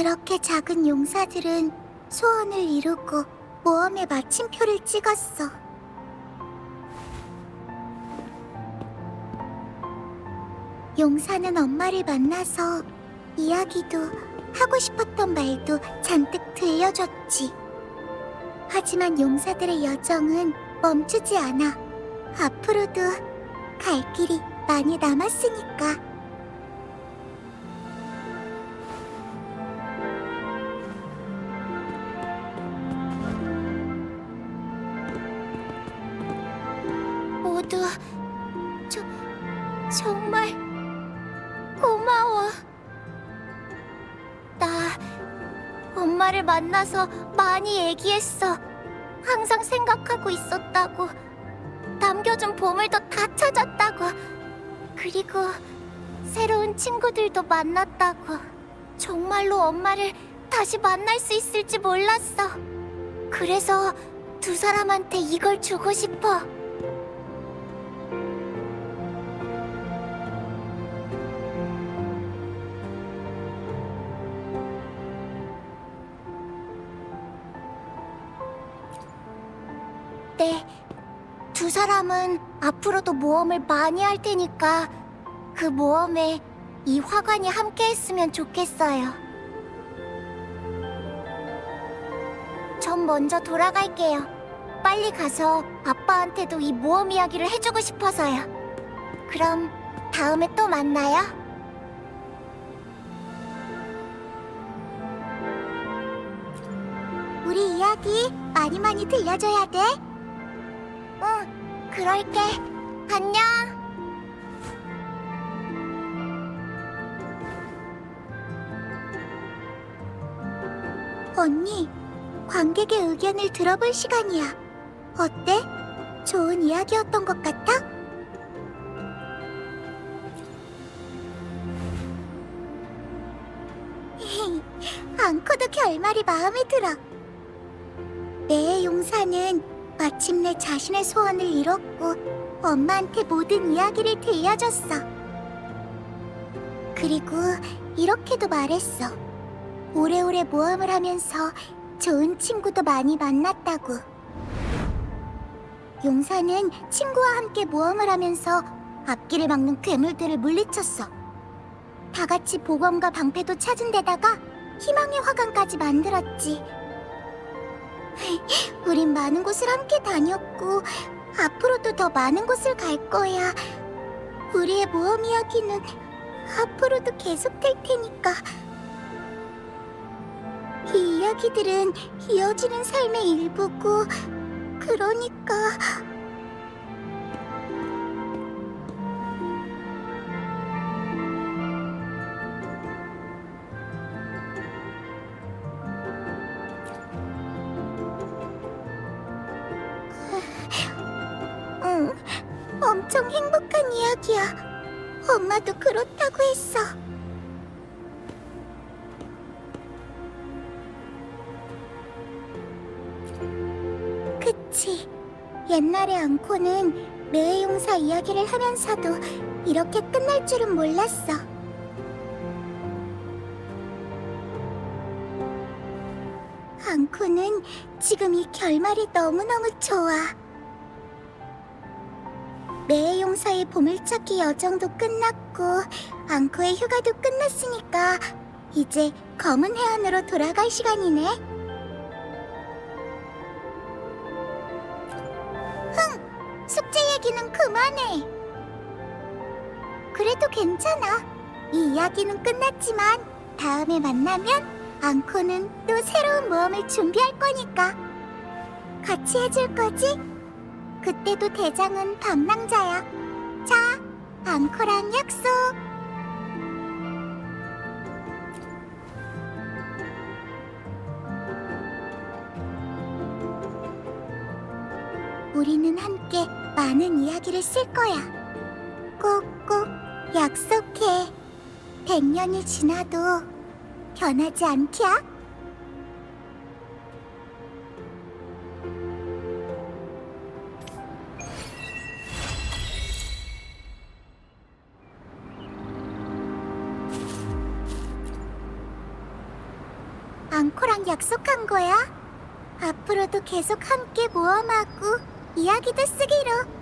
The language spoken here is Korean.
그렇게 작은 용사들은 소원을 이루고 모험의 마침표를 찍었어. 용사는 엄마를 만나서 이야기도 하고 싶었던 말도 잔뜩 들려줬지. 하지만 용사들의 여정은 멈추지 않아. 앞으로도 갈 길이 많이 남았으니까. 모두 저, 정말 고마워. 나 엄마를 만나서 많이 얘기했어. 항상 생각하고 있었다고. 남겨준 보물도 다 찾았다고. 그리고 새로운 친구들도 만났다고. 정말로 엄마를 다시 만날 수 있을지 몰랐어. 그래서 두 사람한테 이걸 주고 싶어. 네. 두 사람은 앞으로도 모험을 많이 할 테니까 그 모험에 이 화관이 함께 했으면 좋겠어요. 전 먼저 돌아갈게요. 빨리 가서 아빠한테도 이 모험 이야기를 해주고 싶어서요. 그럼 다음에 또 만나요. 우리 이야기 많이 많이 들려줘야 돼. 응, 그럴게. 안녕. 언니, 관객의 의견을 들어볼 시간이야. 어때? 좋은 이야기였던 것 같아? 앙코도 결말이 마음에 들어. 내 용사는 마침내 자신의 소원을 이뤘고 엄마한테 모든 이야기를 들려줬어. 그리고 이렇게도 말했어. 오래오래 모험을 하면서 좋은 친구도 많이 만났다고. 용사는 친구와 함께 모험을 하면서 앞길을 막는 괴물들을 물리쳤어. 다 같이 보검과 방패도 찾은 데다가 희망의 화관까지 만들었지. 우린 많은 곳을 함께 다녔고 앞으로도 더 많은 곳을 갈 거야. 우리의 모험 이야기는 앞으로도 계속될 테니까. 이 이야기들은 이어지는 삶의 일부고 그러니까 엄청 행복한 이야기야. 엄마도 그렇다고 했어. 그치. 옛날의 앙코는 매의 용사 이야기를 하면서도 이렇게 끝날 줄은 몰랐어. 앙코는 지금 이 결말이 너무너무 좋아. 매의 용사의 보물찾기 여정도 끝났고 앙코의 휴가도 끝났으니까 이제 검은 해안으로 돌아갈 시간이네. 흥, 숙제 얘기는 그만해. 그래도 괜찮아. 이 이야기는 끝났지만 다음에 만나면 앙코는 또 새로운 모험을 준비할 거니까 같이 해줄 거지? 그때도 대장은 담당자야. 자, 앙코랑 약속. 우리는 함께 많은 이야기를 쓸 거야. 꼭꼭 약속해. 백년이 지나도 변하지 않기야. 앙코랑 약속한 거야. 앞으로도 계속 함께 모험하고 이야기도 쓰기로.